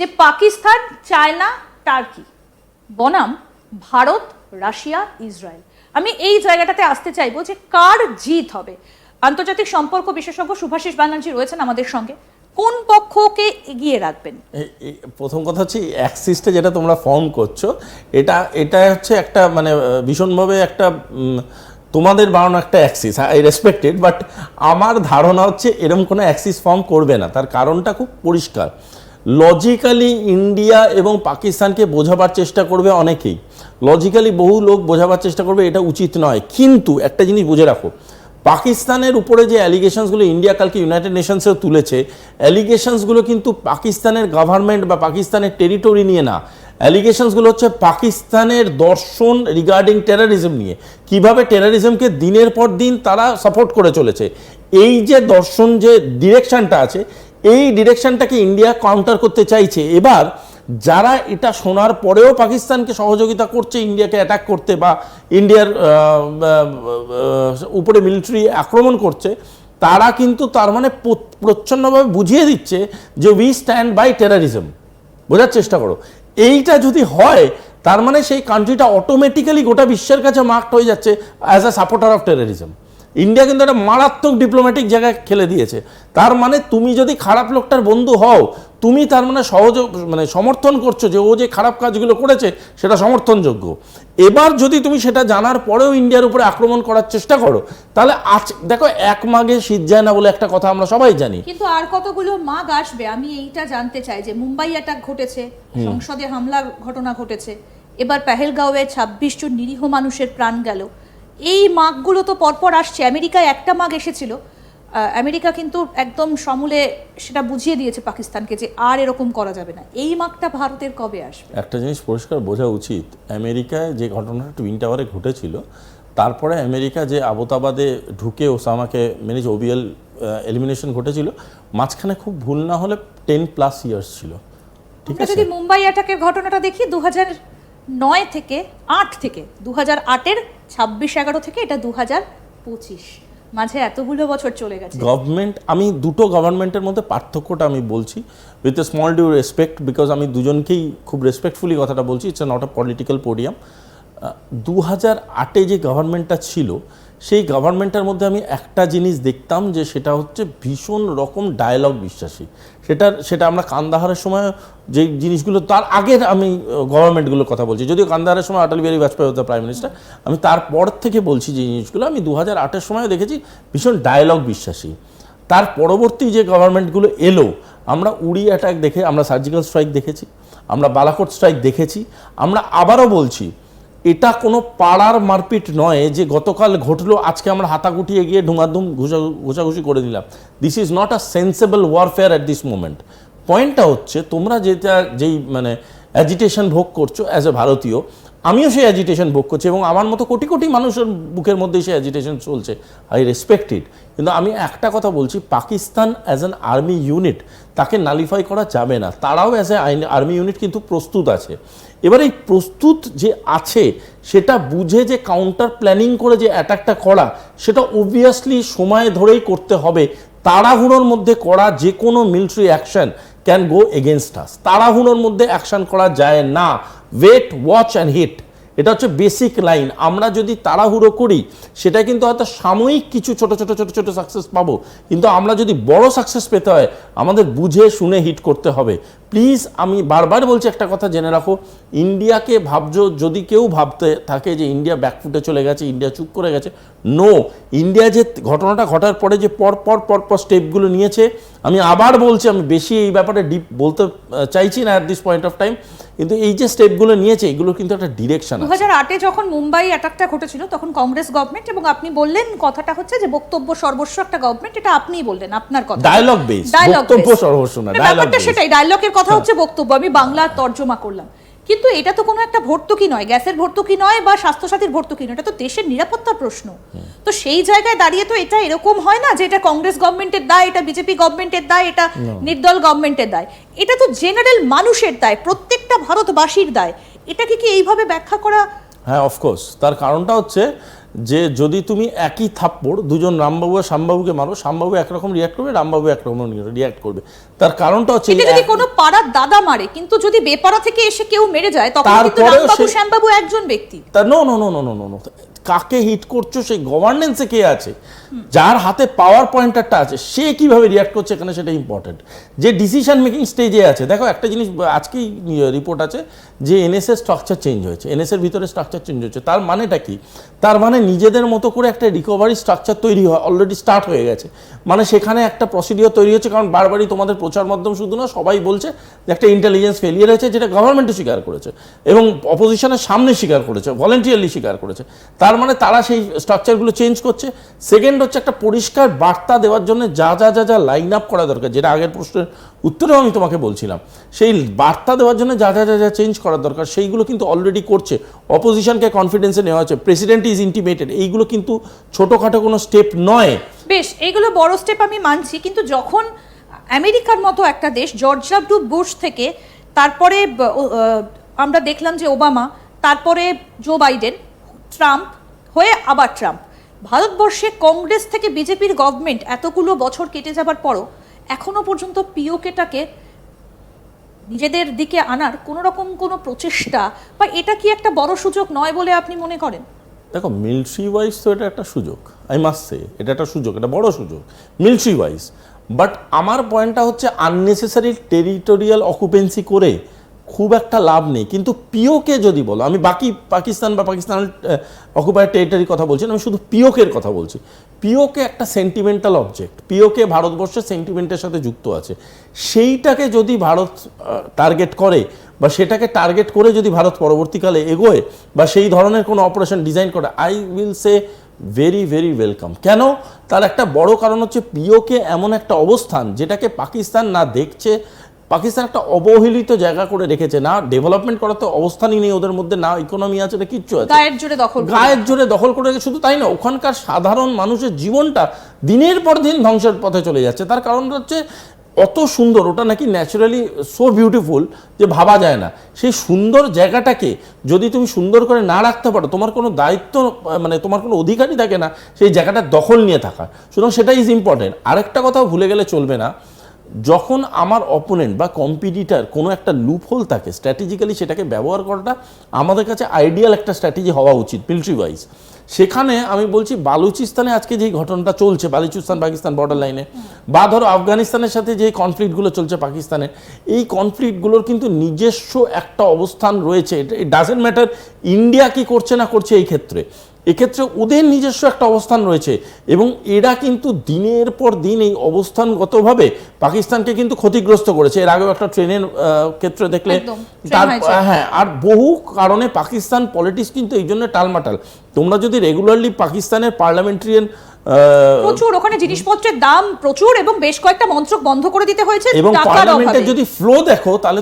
যে Pakistan, China, turkey, বনাম, Bharat, Russia, Israel. আমি এই জায়গাটাতে আসতে চাইব যে কার জিত হবে। আন্তর্জাতিক সম্পর্ক বিশেষজ্ঞ সুভাষিস ব্যানার্জি রয়েছেন আমাদের সঙ্গে। কোন পক্ষকে এগিয়ে রাখবেন? প্রথম কথা হচ্ছে অ্যাক্সিসটা যেটা তোমরা ফর্ম করছ, এটা এটা হচ্ছে একটা মানে ভীষণভাবে একটা তোমাদের বানানো একটা অ্যাক্সিস আই রেসপেক্টেড বাট আমার ধারণা হচ্ছে এরকম কোনো অ্যাক্সিস ফর্ম করবে না। তার কারণটা খুব পরিষ্কার। লজিক্যালি ইন্ডিয়া এবং পাকিস্তানকে বোঝাবার চেষ্টা করবে অনেকেই। লজিক্যালি বহু লোক বোঝাবার চেষ্টা করবে, এটা উচিত নয়। কিন্তু একটা জিনিস বুঝে রাখো পাকিস্তানের উপরে যে অ্যালিগেশনসগুলো ইন্ডিয়া কালকে ইউনাইটেড নেশনসেও তুলেছে অ্যালিগেশনসগুলো কিন্তু পাকিস্তানের গভর্নমেন্ট বা পাকিস্তানের টেরিটরি নিয়ে না। অ্যালিগেশনসগুলো হচ্ছে পাকিস্তানের দর্শন রিগার্ডিং টেরারিজম নিয়ে। কীভাবে টেরারিজমকে দিনের পর দিন তারা সাপোর্ট করে চলেছে। এই যে দর্শন যে ডিরেকশনটা আছে এই ডিরেকশনটাকে ইন্ডিয়া কাউন্টার করতে চাইছে। এবার যারা এটা শোনার পরেও পাকিস্তানকে সহযোগিতা করছে, ইন্ডিয়াকে অ্যাটাক করতে বা ইন্ডিয়ার উপরে মিলিটারি আক্রমণ করছে, তারা কিন্তু তার মানে প্র- প্রচ্ছন্নভাবে বুঝিয়ে দিচ্ছে যে উই স্ট্যান্ড বাই টেরারিজম বোঝার চেষ্টা করো। এইটা যদি হয়, তার মানে সেই কান্ট্রিটা অটোমেটিক্যালি গোটা বিশ্বের কাছে মার্কড হয়ে যাচ্ছে as a supporter of terrorism India কিন্তু একটা মারাত্মক ডিপ্লোম্যাটিক জায়গায় খেলে দিয়েছে। তার মানে তুমি যদি খারাপ লোকটার বন্ধু হও তুমি তার মানে সহজ মানে সমর্থন করছ যে ও যে খারাপ কাজগুলো করেছে সেটা সমর্থনযোগ্য। এবার যদি তুমি সেটা জানার পরেও ইন্ডিয়ার উপরে আক্রমণ করার চেষ্টা করো তাহলে আজ দেখো এক মাগে শীত যায় না বলে একটা কথা আমরা সবাই জানি। কিন্তু আর কতগুলো মাগ আসবে? আমি এইটা জানতে চাই যে মুম্বাই অ্যাটাক ঘটেছে সংসদে হামলার ঘটনা ঘটেছে। এবার পেহেলগাঁওয়ে ছাব্বিশ জন নিরীহ মানুষের প্রাণ গেল। এই মাগগুলো তো পরপর আসছে। আমেরিকায় একটা মাগ এসেছিল। আমেরিকা কিন্তু একদম সমূলে সেটা বুঝিয়ে দিয়েছে পাকিস্তানকে যে আর এরকম করা যাবে না। এই মাগটা ভারতের কবে আসবে? একটা জিনিস পরিষ্কার বোঝা উচিত। আমেরিকায় যে ঘটনাটা টুইন টাওয়ারে ঘটেছিল তারপরে আমেরিকা যে আবতাবাদে ঢুকে ওসামাকে মেনে যে ওবিএল এলিমিনেশন ঘটেছিল মাঝখানে খুব ভুল না হলে টেন প্লাস ইয়ার্স ছিল। ঠিক আছে? যদি মুম্বাই অ্যাটাকের ঘটনাটা দেখি দু নয় থেকে আট থেকে দু হাজার আটের ছাব্বিশ এগারো থেকে এটা দু হাজার পঁচিশ। মাঝে এতগুলো বছর চলে গেছে। গভর্নমেন্ট আমি দুটো গভর্নমেন্টের মধ্যে পার্থক্যটা আমি বলছি। With a small due respect because আমি দুজনকেই খুব রেসপেক্টফুলি কথাটা বলছি it's not a political podium দু হাজার আটে যে গভর্নমেন্টটা ছিল, সেই গভর্নমেন্টের মধ্যে আমি একটা জিনিস দেখতাম যে সেটা হচ্ছে ভীষণ রকম ডায়ালগ বিশ্বাসী। সেটা সেটা আমরা কান্দাহারের সময় যে জিনিসগুলো, তার আগের আমি গভর্নমেন্টগুলোর কথা বলছি। যদিও কান্দাহারের সময় অটল বিহারী বাজপেয়ী হতো প্রাইম মিনিস্টার আমি তারপর থেকে বলছি যে জিনিসগুলো, আমি দু হাজার আটের সময় দেখেছি ভীষণ ডায়ালগ বিশ্বাসী। তার পরবর্তী যে গভর্নমেন্টগুলো এলো, আমরা উড়ি অ্যাটাক দেখে, আমরা সার্জিক্যাল স্ট্রাইক দেখেছি, আমরা বালাকোট স্ট্রাইক দেখেছি, আমরা আবারও বলছি এটা কোনো পাড়ার মারপিট নয় যে গতকাল ঘটলো, আজকে আমরা হাতা গুটিয়ে গিয়ে ঢুমাধুম ঘুষা, ঘুষাঘুষি করে দিলাম। This is not a sensible warfare at this moment পয়েন্টটা হচ্ছে, তোমরা যেটা, যেই মানে অ্যাজিটেশন ভোগ করছ অ্যাজ এ ভারতীয় আমিও সেই অ্যাজিটেশন ভোগ করছি এবং আমার মতো কোটি কোটি মানুষের বুকের মধ্যে সেই অ্যাজিটেশন চলছে। আই রেসপেক্ট ইট কিন্তু আমি একটা কথা বলছি, Pakistan as an army unit তাকে নালিফাই করা যাবে না। তারাও অ্যাজ এ আর্মি ইউনিট কিন্তু প্রস্তুত আছে। এবার এই প্রস্তুত যে আছে, সেটা বুঝে যে কাউন্টার প্ল্যানিং করে যে অ্যাটাকটা করা, সেটা অবভিয়াসলি সময় ধরেই করতে হবে। তাড়াহুড়োর মধ্যে করা যে কোনো military action can go against us তাড়াহুড়োর মধ্যে অ্যাকশন করা যায় না। ওয়েট ওয়াচ অ্যান্ড হিট এটা হচ্ছে বেসিক লাইন আমরা যদি তাড়াহুড়ো করি, সেটা কিন্তু হয়তো সাময়িক কিছু ছোট ছোট ছোট ছোট সাকসেস পাবো। কিন্তু আমরা যদি বড় সাকসেস পেতে হয়, আমাদের বুঝে, শুনে হিট করতে হবে। প্লিজ আমি বারবার বলছি একটা কথা জেনে রাখো। ইন্ডিয়াকে ভাবছ, যদি কেউ ভাবতে থাকে যে ইন্ডিয়া ব্যাকফুটে চলে গেছে, ইন্ডিয়া চুপ করে গেছে নো ইন্ডিয়া যে ঘটনাটা ঘটার পরে যে পর পর পর পর স্টেপগুলো নিয়েছে আমি আবার বলছি আমি বেশি এই ব্যাপারে ডিপ বলতে চাইছি না at this point of time কিন্তু এই যে স্টেপগুলো নিয়েছে এগুলো কিন্তু একটা ডিরেকশন দু হাজার আটে যখন মুম্বাই অ্যাটাকটা ঘটেছিল তখন কংগ্রেস গভর্নমেন্ট এবং আপনি বললেন কথাটা হচ্ছে যে বক্তব্য সর্বস্ব একটা গভর্নমেন্ট এটা আপনিই বললেন আপনার কথা। ডায়লগ বেস ডায়লগ বক্তব্য সর্বস্ব না ডায়লগ ব্যাপারটা সেটাই ডায়লগের কথা হচ্ছে বক্তব্য আমি বাংলা তর্জমা করলাম। কিন্তু এটা তো কোনো একটা ভর্তুকি নয় গ্যাসের ভর্তুকি নয় বা স্বাস্থ্যসাথীর ভর্তুকি নয় এটা তো দেশের নিরাপত্তার প্রশ্ন। তো সেই জায়গায় দাঁড়িয়ে তো এটা এরকম হয় না যে এটা কংগ্রেস গভর্নমেন্টের দায় এটা বিজেপি গভর্নমেন্টের দায় এটা নির্দল গভর্নমেন্টের দায়। এটা তো জেনারেল মানুষের দায় প্রত্যেকটা ভারতবাসীর দায়। এটাকে কি এইভাবে ব্যাখ্যা করা হ্যাঁ অফকোর্স তার কারণটা হচ্ছে যে যদি তুমি একই থাপ্পড় দুজন রামবাবু আর শ্যামবাবুকে মারো শ্যামবাবু একরকম রিয়াক্ট করবে রামবাবু একরকম রিয়াক্ট করবে। তার কারণটা হচ্ছে এটা যদি কোনো পাড়ার দাদা মারে কিন্তু যদি বেপাড়া থেকে এসে কেউ মেরে যায় তখন কিন্তু রামবাবু শ্যামবাবু একজন ব্যক্তি। তা no no no no no no no কাকে হিট করছ, সেই গভর্নেন্সে কে আছে? যার হাতে পাওয়ার পয়েন্টারটা আছে, সে কীভাবে রিয়াক্ট করছে এখানে সেটা ইম্পর্টেন্ট যে ডিসিশন মেকিং স্টেজে আছে। দেখো, একটা জিনিস, আজকেই রিপোর্ট আছে যে এনএসএর স্ট্রাকচার চেঞ্জ হয়েছে। এনএসএর ভিতরে স্ট্রাকচার চেঞ্জ হয়েছে। তার মানেটা কি? তার মানে নিজেদের মতো করে একটা রিকভারি স্ট্রাকচার তৈরি হয় অলরেডি স্টার্ট হয়ে গেছে। মানে সেখানে একটা প্রসিডিওর তৈরি হচ্ছে, কারণ বারবারই তোমাদের প্রচার মাধ্যম শুধু না, সবাই বলছে যে একটা ইন্টেলিজেন্স ফেলিয়ার হয়েছে, যেটা গভর্নমেন্টও স্বীকার করেছে এবং অপোজিশনের সামনে স্বীকার করেছে ভলেন্টিয়ারলি স্বীকার করেছে। তার মানে তারা সেই স্ট্রাকচারগুলো চেঞ্জ করছে। সেকেন্ড হচ্ছে একটা পরিষ্কার বার্তা দেওয়ার জন্য যা যা যা যা লাইন আপ করা দরকার, যেটা আগের প্রশ্নের উত্তরেও আমি তোমাকে বলছিলাম। সেই বার্তা দেওয়ার জন্য যা যা যা যা চেঞ্জ করার দরকার, সেইগুলো কিন্তু অলরেডি করছে। অপোজিশনকে কনফিডেন্সে নেওয়া হচ্ছে। প্রেসিডেন্ট ইজ ইন্টিমেটেড এইগুলো কিন্তু ছোটোখাটো কোনো স্টেপ নয়। বেশ, এইগুলো বড় স্টেপ আমি মানছি, কিন্তু যখন আমেরিকার মতো একটা দেশ জর্জ ডাব্লিউ বুশ থেকে, তারপরে আমরা দেখলাম যে ওবামা তারপরে জো বাইডেন ট্রাম্প হয়ে আবার ট্রাম্প। ভারতবর্ষে কংগ্রেস থেকে বিজেপির গভর্নমেন্ট এতগুলো বছর কেটে যাবার পরও এখনও পর্যন্ত পিওকেটাকে নিজেদের দিকে আনার কোনো রকম কোনো প্রচেষ্টা বা এটা কি একটা বড় সুযোগ নয় বলে আপনি মনে করেন? দেখো, মিলিটারি ওয়াইজ তো এটা একটা সুযোগ আই মাস্ট সে এটা একটা সুযোগ, এটা বড় সুযোগ, মিলিটারি ওয়াইজ। বাট আমার পয়েন্টটা হচ্ছে আননেসেসারি টেরিটোরিয়াল অকুপেন্সি করে খুব একটা লাভ নেই। কিন্তু পিওকে যদি বলো আমি বাকি পাকিস্তান বা পাকিস্তান অকুপায়েড টেরিটরি কথা বলছি না, আমি শুধু পিওকের কথা বলছি। পিওকে একটা সেন্টিমেন্টাল অবজেক্ট পিওকে ভারতবর্ষের সেন্টিমেন্টের সাথে যুক্ত আছে। সেইটাকে যদি ভারত টার্গেট করে বা সেটাকে টার্গেট করে যদি ভারত পরবর্তীকালে এগোয় বা সেই ধরনের কোনো অপারেশন ডিজাইন করে I will say very very welcome কেন? তার একটা বড় কারণ হচ্ছে পিওকে এমন একটা অবস্থান যেটাকে পাকিস্তান না দেখছে পাকিস্তান একটা অবহেলিত জায়গা করে রেখেছে না? ডেভেলপমেন্ট করার তো অবস্থানই নেই ওদের মধ্যে না ইকোনমি আছে না কিচ্ছু আছে। গায়ের জোরে দখল গায়ের জোরে দখল করে রেখে শুধু তাই না ওখানকার সাধারণ মানুষের জীবনটা দিনের পর দিন ধ্বংসের পথে চলে যাচ্ছে। তার কারণ হচ্ছে অত সুন্দর ওটা নাকি ন্যাচারালি সো বিউটিফুল যে ভাবা যায় না। সেই সুন্দর জায়গাটাকে যদি তুমি সুন্দর করে না রাখতে পারো তোমার কোনো দায়িত্ব মানে তোমার কোনো অধিকারই থাকে না সেই জায়গাটা দখল নিয়ে থাকা সুতরাং সেটা ইজ ইম্পর্টেন্ট আরেকটা কথাও ভুলে গেলে চলবে না যখন আমার অপোনেন্ট বা কম্পিটিটার কোনো একটা লুপহোল থাকে স্ট্র্যাটেজিক্যালি সেটাকে ব্যবহার করাটা আমাদের কাছে আইডিয়াল একটা স্ট্র্যাটেজি হওয়া উচিত মিলিটারি ওয়াইজ সেখানে আমি বলছি, বালুচিস্তানে আজকে যেই ঘটনাটা চলছে, বালুচিস্তান, পাকিস্তান বর্ডার লাইনে বা ধরো আফগানিস্তানের সাথে যে কনফ্লিক্টগুলো চলছে পাকিস্তানে, এই কনফ্লিক্টগুলোর কিন্তু নিজস্ব একটা অবস্থান রয়েছে। এটা ডাজেন্ট ম্যাটার ইন্ডিয়া কি করছে না করছে এই ক্ষেত্রে। এক্ষেত্রে ওদের নিজস্ব একটা অবস্থান রয়েছে এবং এরা কিন্তু দিনের পর দিন এই অবস্থানগতভাবে পাকিস্তানকে কিন্তু ক্ষতিগ্রস্ত করেছে। এর আগেও একটা ট্রেনের ক্ষেত্রে দেখলে তার হ্যাঁ আর বহু কারণে পাকিস্তান পলিটিক্স কিন্তু এই জন্য টালমাটাল। তোমরা যদি রেগুলারলি পাকিস্তানের পার্লামেন্টারিয়ান প্রচুর ওখানে জিনিসপত্রের দাম প্রচুর এবং বেশ কয়েকটা মন্ত্রক বন্ধ করে দিতে হয়েছে এবং পার্লামেন্টের যদি ফ্লো দেখো তাহলে